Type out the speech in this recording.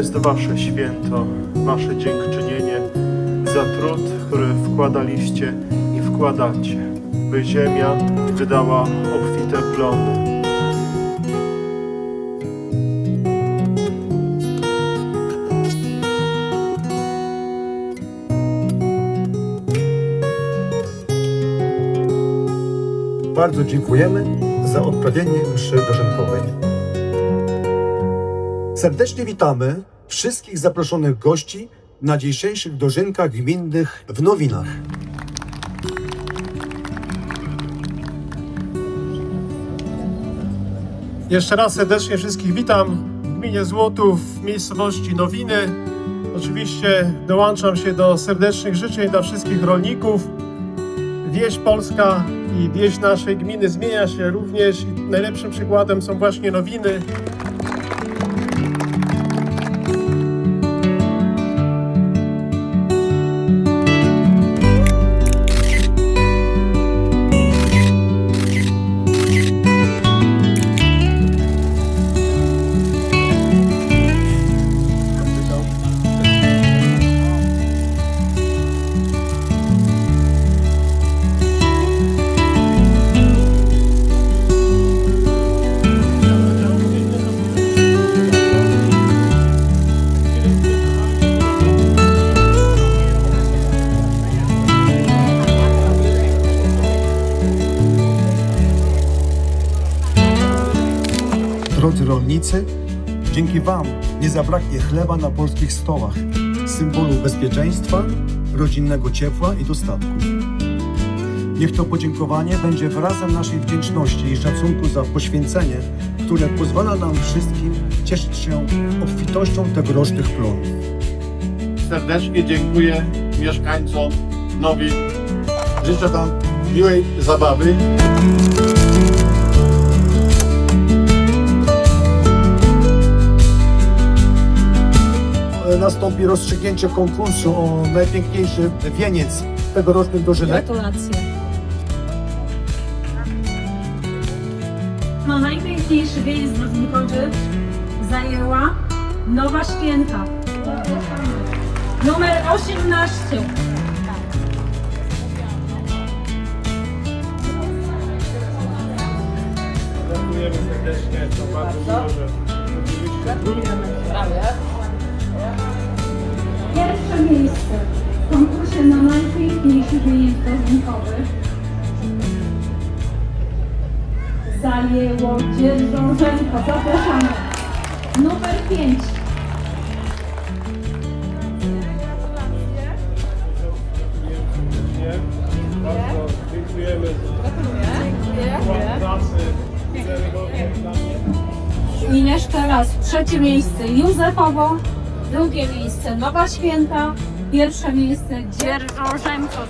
jest Wasze święto, Wasze dziękczynienie za trud, który wkładaliście i wkładacie, by ziemia wydała obfite plony. Bardzo dziękujemy za odprawienie mszy dożynkowej. Serdecznie witamy wszystkich zaproszonych gości na dzisiejszych dożynkach gminnych w Nowinach. Jeszcze raz serdecznie wszystkich witam w gminie Złotów, w miejscowości Nowiny. Oczywiście dołączam się do serdecznych życzeń dla wszystkich rolników. Wieś Polska i wieś naszej gminy zmienia się również. Najlepszym przykładem są właśnie Nowiny. Drodzy rolnicy, dzięki Wam nie zabraknie chleba na polskich stołach, symbolu bezpieczeństwa, rodzinnego ciepła i dostatku. Niech to podziękowanie będzie wyrazem naszej wdzięczności i szacunku za poświęcenie, które pozwala nam wszystkim cieszyć się obfitością tegorocznych plonów. serdecznie dziękuję mieszkańcom Nowi. Życzę Wam miłej zabawy. Nastąpi rozstrzygnięcie konkursu o najpiękniejszy wieniec tegorocznych dożynek. Gratulacje. No najpiękniejszy wieniec rodzynkowy zajęła Nowa Święta. Numer 18. Dziękujemy serdecznie, to bardzo miło, że Pierwsze konkursie na najpiękniejszy wieniec rodzynkowy zajęło dzierżążenko. Zapraszamy. Numer 5. Bardzo dziękujemy za pracy. I jeszcze raz, trzecie miejsce Józefowo, drugie miejsce Nowa Święta, pierwsze miejsce Dzierżążenko.